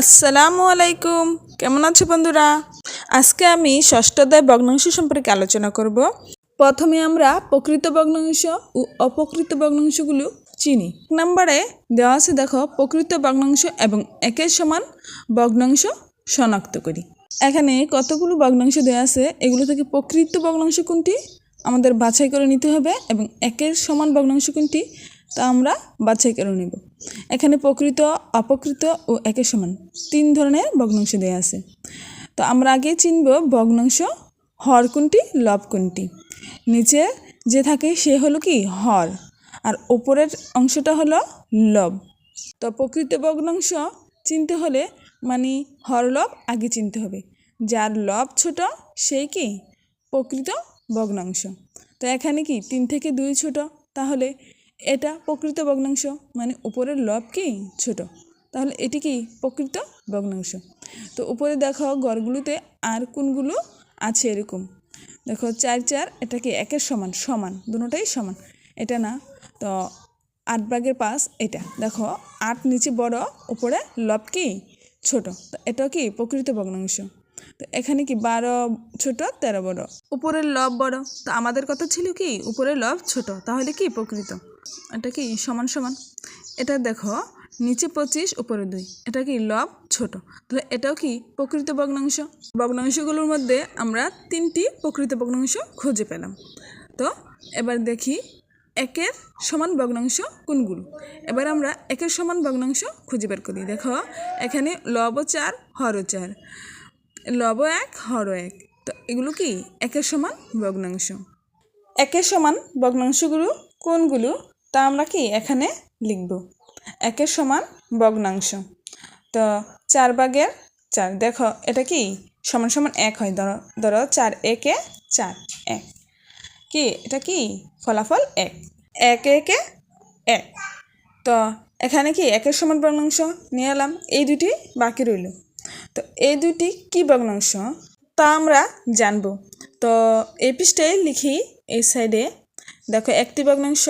আসসালামু আলাইকুম। কেমন আছো বন্ধুরা? আজকে আমি ষষ্ঠদয় ভগ্নাংশ সম্পর্কে আলোচনা করব। প্রথমে আমরা প্রকৃত ভগ্নাংশ ও অপকৃত ভগ্নাংশগুলো চিনি। এক নম্বরে দেওয়া আছে, দেখো, প্রকৃত ভগ্নাংশ এবং একের সমান ভগ্নাংশ শনাক্ত করি। এখানে কতগুলো ভগ্নাংশ দেওয়া আছে, এগুলো থেকে প্রকৃত ভগ্নাংশ কোনটি? আমাদের বাছাই করে নিতে হবে এবং একের সমান ভগ্নাংশ কোনটি? তা আমরা বাছাই করে নেব। এখানে প্রকৃত অপকৃত ও একে সমান তিন ধরনের ভগ্নাংশ দেওয়া আছে। তো আমরা আগে চিনব ভগ্নাংশ হর কোনটি, লব কোনটি। নিচে যে থাকে সে হলো কি? হর। আর ওপরের অংশটা হলো লব। তো প্রকৃত ভগ্নাংশ চিনতে হলে মানে হর, লব আগে চিনতে হবে। যার লব ছোট সেই কি? প্রকৃত ভগ্নাংশ। তো এখানে কি? তিন থেকে দুই ছোট। তাহলে এটা প্রকৃত ভগ্নাংশ। মানে উপরের লব কি? ছোট। তাহলে এটি কি প্রকৃত ভগ্নাংশ? তো উপরে দেখো গড়গুলোতে আর কোনগুলো আছে এরকম। দেখো চার চার, এটা কি একের সমান? সমান। দুটোটাই সমান। এটা না। তো আট ভাগের পাঁচ, এটা। দেখো, আট নিচে বড়, উপরে লব কি? ছোট। তো এটাও কি প্রকৃত ভগ্নাংশ? তো এখানে কি বারো ছোট, তেরো বড়? উপরের লব বড়। তো আমাদের কথা ছিল কি? উপরের লব ছোট। তাহলে কি প্রকৃত? এটা কি সমান সমান? এটা দেখো, নিচে পঁচিশ, উপরে দুই। এটা কি লব ছোট। তাহলে এটাও কি প্রকৃত ভগ্নাংশ? ভগ্নাংশগুলোর মধ্যে আমরা তিনটি প্রকৃত ভগ্নাংশ খুঁজে পেলাম। তো এবার দেখি একের সমান ভগ্নাংশ কোনগুলো? এবার আমরা একের সমান ভগ্নাংশ খুঁজে বের করি। দেখো, এখানে লব চার হর চার। লব এক হর এক। তো এগুলো কি? একের সমান ভগ্নাংশ। একের সমান ভগ্নাংশগুলো কোনগুলো? তা আমরা কি এখানে লিখব? একের সমান ভগ্নাংশ। তো চার ভাগের চার, দেখো এটা কি? সমান সমান এক হয়, ধরো ধরো চার একে চার, এক। কি? এটা কি? ফলাফল এক। এক একে এক। তো এখানে কি একের সমান ভগ্নাংশ? নিয়ে এলাম, এই দুটি বাকি রইল। তো এই দুটি কি ভগ্নাংশ? তা আমরা জানব। তো এই পৃষ্ঠায় লিখি এই সাইডে, দেখো একটি ভগ্নাংশ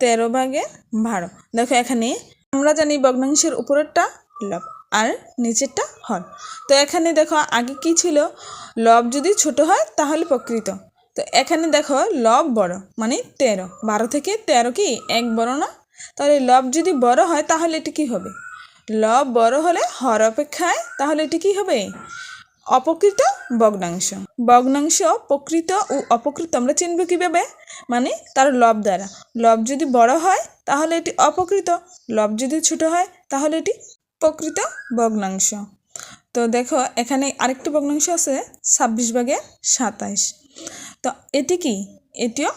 তেরো ভাগে বারো। দেখো এখানে আমরা জানি ভগ্নাংশের উপরেরটা লব আর নিচেরটা হর তো এখানে দেখো আগে কি ছিল? লব যদি ছোট হয় তাহলে প্রকৃত। তো এখানে দেখো লব বড় মানে তেরো। বারো থেকে তেরো কি এক বড় না? তাহলে লব যদি বড় হয় তাহলে এটি কি হবে? লব বড় হলে হর অপেক্ষায় তাহলে এটি কি হবে? অপকৃত ভগ্নাংশ। ভগ্নাংশ প্রকৃত ও অপকৃত আমরা চিনব কীভাবে? মানে তার লব দ্বারা। লব যদি বড় হয়, তাহলে এটি অপকৃত লব যদি ছোট হয়, তাহলে এটি প্রকৃত ভগ্নাংশ। তো দেখো, এখানে আরেকটি ভগ্নাংশ আছে, ছাব্বিশ ভাগে সাতাইশ। তো এটি কি? এটিও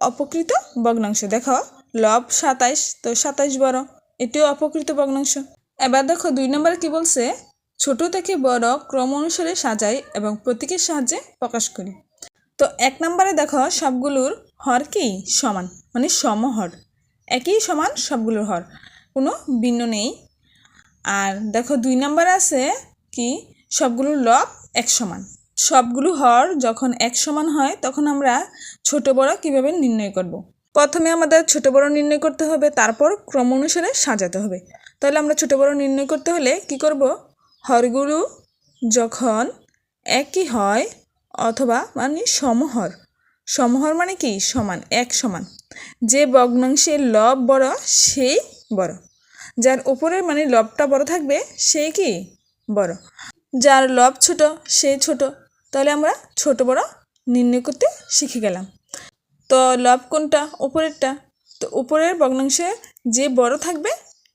অপকৃত ভগ্নাংশ। দেখো, লব সাতাইশ, তো সাতাইশ বড়। এটিও অপকৃত ভগ্নাংশ। এবার দেখো, দুই নম্বরে কি বলছে? ছোট থেকে বড় ক্রম অনুসারে সাজাই এবং প্রতীকের সাহায্যে প্রকাশ করি। তো এক নম্বরে দেখো, সবগুলোর হর কি? সমান মানে সমহর। একই সমান, সবগুলোর হর। কোনো ভিন্ন নেই। আর দেখো, দুই নম্বরে আছে কি? সবগুলোর লব এক সমান। সবগুলো হর যখন এক সমান হয়, তখন আমরা ছোট বড় কীভাবে নির্ণয় করব। প্রথমে আমাদের ছোট বড় নির্ণয় করতে হবে, তারপর ক্রম অনুসারে সাজাতে হবে। তাহলে আমরা ছোট বড় নির্ণয় করতে হলে কি করব? হরগুলো যখন একই হয় অথবা মানে সমহর। সমহর মানে কি? সমান, এক সমান। যে ভগ্নাংশের লব বড়, সেই বড়। যার উপরের মানে লবটা বড় থাকবে সেই কি? বড়। যার লব ছোট সেই ছোট। তাহলে আমরা ছোট বড় নির্ণয় করতে শিখে গেলাম। তো লব কোনটা? উপরেরটা। তো উপরের ভগ্নাংশে যে বড় থাকবে,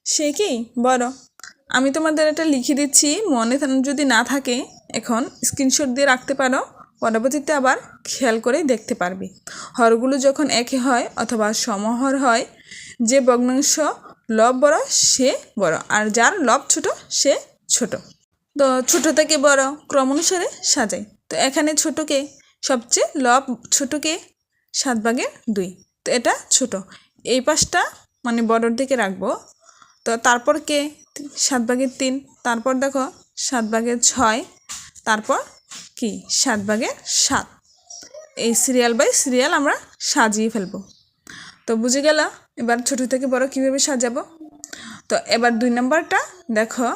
সে কি? বড়। আমি তোমাদের এটা লিখে দিচ্ছি, মনে যদি না থাকে, এখন স্ক্রিনশট দিয়ে রাখতে পারো, পরবর্তীতে আবার খেয়াল করে দেখতে পারবে। হরগুলো যখন একে হয় অথবা সমহর হয়, যে ভগ্নাংশ লব বড়, সে বড়, আর যার লব ছোট, সে ছোট। তো ছোট থেকে বড়, ক্রম অনুসারে সাজাই। তো এখানে ছোটকে সবচেয়ে লব ছোটকে সাত ভাগের দুই। তো এটা ছোট। এই পাশটা মানে বড়র দিকে রাখব। তো তারপর কে? সাত ভাগের তিন। তারপর দেখো, সাত ভাগের ছয়। তারপর কি? সাত ভাগের সাত। এই সিরিয়াল বাই সিরিয়াল আমরা সাজিয়ে ফেলব। তো বুঝে গেল? এবার ছোট থেকে বড় কীভাবে সাজাবো? তো এবার দুই নম্বরটা দেখো,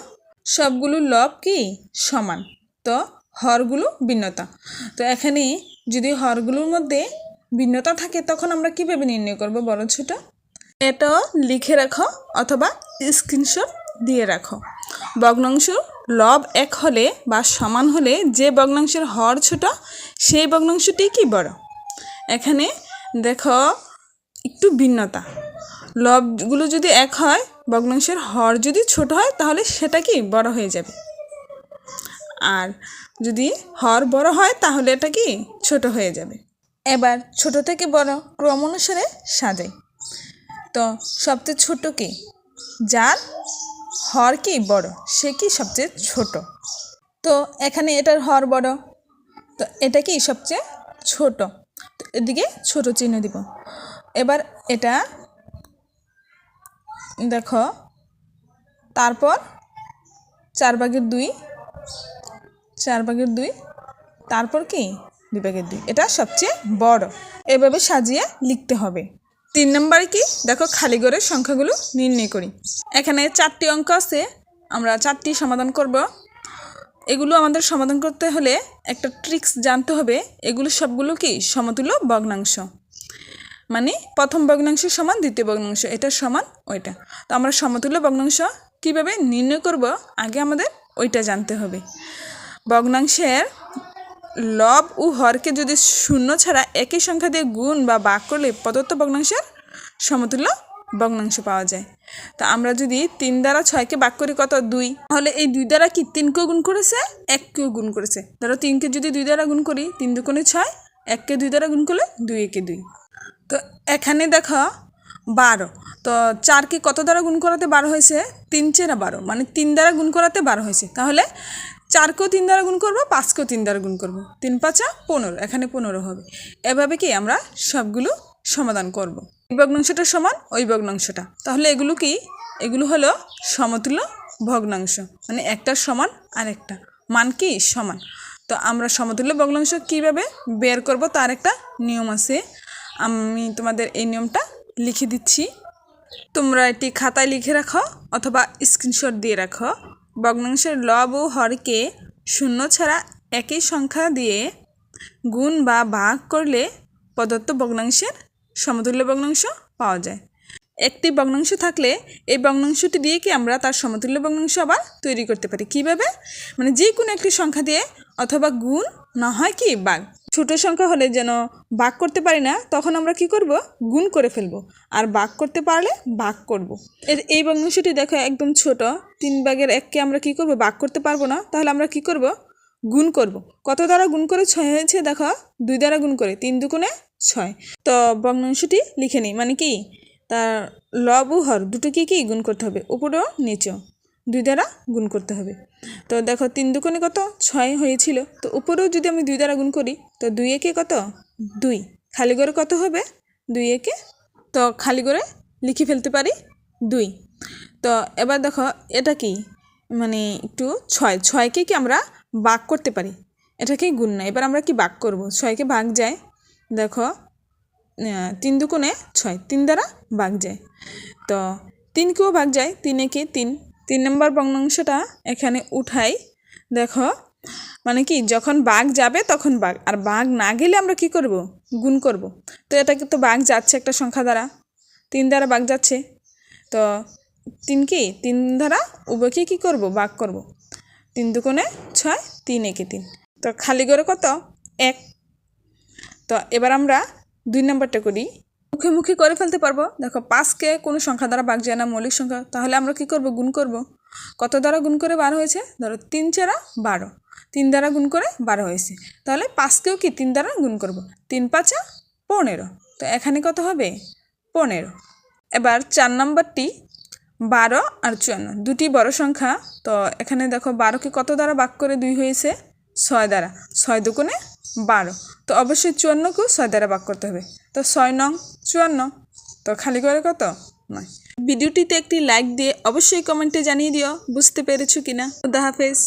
সবগুলো লব কি? সমান। তো হরগুলো ভিন্নতা। তো এখানে যদি হরগুলোর মধ্যে ভিন্নতা থাকে, তখন আমরা কীভাবে নির্ণয় করব বড় ছোট? এটাও লিখে রাখো অথবা স্ক্রিনশট দিয়ে রাখো। ভগ্নাংশ লব এক হলে বা সমান হলে যে ভগ্নাংশের হর ছোট, সেই ভগ্নাংশটি কি বড়? এখানে দেখো একটু ভিন্নতা। লবগুলো যদি এক হয়, ভগ্নাংশের হর যদি ছোট হয়, তাহলে সেটা কি বড় হয়ে যাবে? আর যদি হর বড় হয়, তাহলে এটা কি ছোট হয়ে যাবে? এবার ছোট থেকে বড় ক্রম অনুসারে সাজাই। তো সবচেয়ে ছোট কি? যার হর কি বড়, সে কি সবচেয়ে ছোট? তো এখানে এটার হর বড়, তো এটা কি সবচেয়ে ছোট? তো এদিকে ছোট চিহ্ন দিব। এবার এটা দেখো, তারপর চার ভাগের দুই, চার ভাগের দুই, তারপর কি? দুই ভাগের দুই। এটা সবচেয়ে বড়। এভাবে সাজিয়ে লিখতে হবে। তিন নম্বরে কি? দেখো খালি ঘরের সংখ্যাগুলো নির্ণয় করি। এখানে চারটি অঙ্ক আছে, আমরা চারটি সমাধান করব। এগুলো আমাদের সমাধান করতে হলে একটা ট্রিক্স জানতে হবে। এগুলো সবগুলো কি? সমতুল্য ভগ্নাংশ। মানে প্রথম ভগ্নাংশ সমান, দ্বিতীয় ভগ্নাংশ, এটা সমান, ওইটা। তো আমরা সমতুল্য ভগ্নাংশ কীভাবে নির্ণয় করব? আগে আমাদের ওইটা জানতে হবে। ভগ্নাংশের লব ও হরকে যদি শূন্য ছাড়া একই সংখ্যা দিয়ে গুণ বা বাক করলে প্রদত্ত ভগ্নাংশের সমতুল্য ভগ্নাংশ পাওয়া যায়। তা আমরা যদি তিন দ্বারা ছয়কে বাক করি কত? দুই। তাহলে এই দুই দ্বারা কি তিনকেও গুণ করেছে? এককেও গুণ করেছে। ধরো তিনকে যদি দুই দ্বারা গুণ করি, তিন দুকোণে ছয় এককে দুই দ্বারা গুণ করলে দুই একে দুই। তো এখানে দেখো বারো। তো চারকে কত দ্বারা গুণ করাতে বারো হয়েছে? তিন চেরা বারো। মানে তিন দ্বারা গুণ করাতে বারো হয়েছে। তাহলে চারকেও তিন দ্বারা গুণ করব, পাঁচকেও তিন দ্বারা গুণ করব। তিন পাঁচা পনেরো, এখানে পনেরো হবে। এভাবে কি আমরা সবগুলো সমাধান করব। এই ভগ্নাংশটা সমান, ওই ভগ্নাংশটা। তাহলে এগুলো কি? এগুলো হলো সমতুল্য ভগ্নাংশ। মানে একটা সমান আরেকটা। মান কি? সমান। তো আমরা সমতুল্য ভগ্নাংশ কীভাবে বের করব? তার একটা নিয়ম আছে। আমি তোমাদের এই নিয়মটা লিখে দিচ্ছি। তোমরা এটি খাতায় লিখে রাখো অথবা স্ক্রিনশট দিয়ে রাখো। ভগ্নাংশের লব ও হরকে শূন্য ছাড়া একই সংখ্যা দিয়ে গুণ বা ভাগ করলে প্রদত্ত ভগ্নাংশের সমতুল্য ভগ্নাংশ পাওয়া যায়। একটি ভগ্নাংশ থাকলে এই ভগ্নাংশটি দিয়ে কি আমরা তার সমতুল্য ভগ্নাংশ আবার তৈরি করতে পারি? কীভাবে? মানে যে কোনো একটি সংখ্যা দিয়ে অথবা গুণ না হয় কি ভাগ? ছোট সংখ্যা হলে যেন ভাগ করতে পারি না, তখন আমরা কি করব? গুণ করে ফেলব। আর ভাগ করতে পারলে বাক করব। এর এই ভগ্নাংশটি দেখো একদম ছোট। তিন ভাগের এককে আমরা কি করব? বাক করতে পারব না। তাহলে আমরা কি করব? গুণ করব। কত দ্বারা গুণ করে ছয় হয়েছে দেখো? দুই দ্বারা গুণ করে তিন দুগুণে ছয়। তো ভগ্নাংশটি লিখে নিই। মানে কি? তার লব ও হর দুটো কি কি? গুণ করতে হবে। উপরেও নিচেও দুই দ্বারা গুণ করতে হবে। তো দেখো তিন দুকোণে কত? ছয় হয়েছিল। তো উপরেও যদি আমি দুই দ্বারা গুণ করি, তো দুই একে কত? দুই। খালি করে কত হবে? দুই একে? তো খালি করে লিখে ফেলতে পারি দুই। তো এবার দেখো এটা কি? মানে একটু ছয়। ছয়কে কি আমরা ভাগ করতে পারি? এটাকেই গুণ না। এবার আমরা কি ভাগ করব? ছয়কে ভাগ যায়। দেখো তিন দুকোণে ছয়। তিন দ্বারা ভাগ যায়। তো তিনকেও ভাগ যায়। তিন একে তিন। তিন নম্বর ভগ্নাংশটা এখানে উঠাই। দেখো মানে কি, যখন বাঘ যাবে তখন বাঘ, আর বাঘ না গেলে আমরা কি করব? গুণ করব। তো এটা কিন্তু বাঘ যাচ্ছে একটা সংখ্যা দ্বারা। তিন দ্বারা বাঘ যাচ্ছে। তো তিন কি? তিন দ্বারা উভয়কে কী করব? বাঘ করব। তিন দুকোণে ছয়, তিন একে তিন। তো খালি করে কত? এক। তো এবার আমরা দুই নম্বরটা করি। মুখে মুখে করে ফেলতে পারব? দেখো, পাঁচকে কোনো সংখ্যা দ্বারা ভাগ যায় না, মৌলিক সংখ্যা। তাহলে আমরা কি করব? গুণ করব। কত দ্বারা গুণ করে বারো হয়েছে? ধরো, তিন চারা বারো। তিন দ্বারা গুণ করে বারো হয়েছে। তাহলে পাঁচকেও কি তিন দ্বারা গুণ করব? তিন পাঁচা পনেরো। তো এখানে কত হবে? পনেরো। এবার চার নম্বরটি, বারো আর চুয়ান্ন। দুটি বড় সংখ্যা। তো এখানে দেখো, বারোকে কত দ্বারা ভাগ করে দুই হয়েছে? ছয় দ্বারা, ছয় দুগুণে বারো। তো অবশ্যই চুয়ান্নকেও ছয় দ্বারা বাক করতে হবে। তো ছয় নং, চুয়ান্ন। তো খালি করে কত? নয়। ভিডিওটিতে একটি লাইক দিয়ে অবশ্যই কমেন্টে জানিয়ে দিও, বুঝতে পেরেছ কিনা? খুদা হাফেজ।